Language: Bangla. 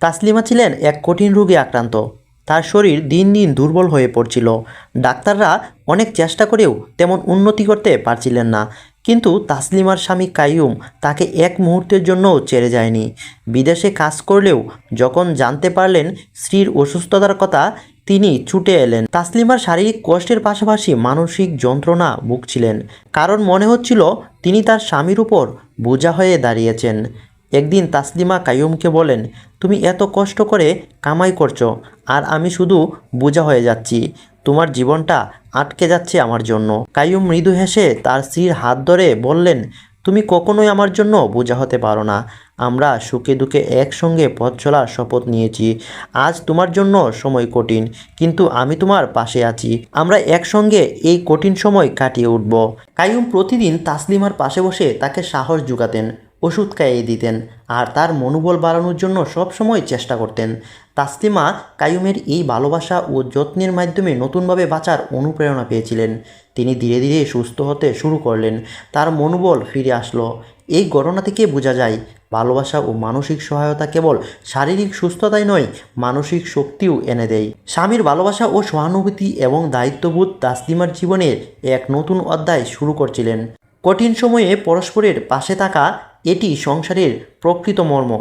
তাসলিমা ছিলেন এক কঠিন রোগে আক্রান্ত। তার শরীর দিন দিন দুর্বল হয়ে পড়ছিল। ডাক্তাররা অনেক চেষ্টা করেও তেমন উন্নতি করতে পারছিলেন না। কিন্তু তাসলিমার স্বামী কাইয়ুম তাকে এক মুহূর্তের জন্যও ছেড়ে যায়নি। বিদেশে কাজ করলেও যখন জানতে পারলেন স্ত্রীর অসুস্থতার কথা, তিনি ছুটে এলেন। তাসলিমার শারীরিক কষ্টের পাশাপাশি মানসিক যন্ত্রণা ভুগছিলেন। কারণ মনে হচ্ছিল তিনি তার স্বামীর উপর বোঝা হয়ে দাঁড়িয়েছেন। একদিন তাসলিমা কাইয়ুমকে বলেন, তুমি এত কষ্ট করে কামাই করছ, আর আমি শুধু বোঝা হয়ে যাচ্ছি। তোমার জীবনটা আটকে যাচ্ছে আমার জন্য। কাইয়ুম মৃদু হেসে তার স্ত্রীর হাত ধরে বললেন, তুমি কখনোই আমার জন্য বোঝা হতে পারো না। আমরা সুখে দুঃখে একসঙ্গে পথ চলার শপথ নিয়েছি। আজ তোমার জন্য সময় কঠিন, কিন্তু আমি তোমার পাশে আছি। আমরা একসঙ্গে এই কঠিন সময় কাটিয়ে উঠব। কাইয়ুম প্রতিদিন তাসলিমার পাশে বসে তাকে সাহস জুগাতেন ওষুধ খাইয়ে দিতেন আর তার মনোবল বাড়ানোর জন্য সবসময় চেষ্টা করতেন। তাসলিমা কায়ুমের এই ভালোবাসা ও যত্নের মাধ্যমে নতুনভাবে বাঁচার অনুপ্রেরণা পেয়েছিলেন। তিনি ধীরে ধীরে সুস্থ হতে শুরু করলেন। তার মনোবল ফিরে আসলো। এই ঘটনা থেকে বোঝা যায়, ভালোবাসা ও মানসিক সহায়তা কেবল শারীরিক সুস্থতাই নয়, মানসিক শক্তিও এনে দেয়। স্বামীর ভালোবাসা ও সহানুভূতি এবং দায়িত্ববোধ তাসলিমার জীবনের এক নতুন অধ্যায় শুরু করছিলেন। কঠিন সময়ে পরস্পরের পাশে থাকা এটি সংসারের প্রকৃত মর্ম।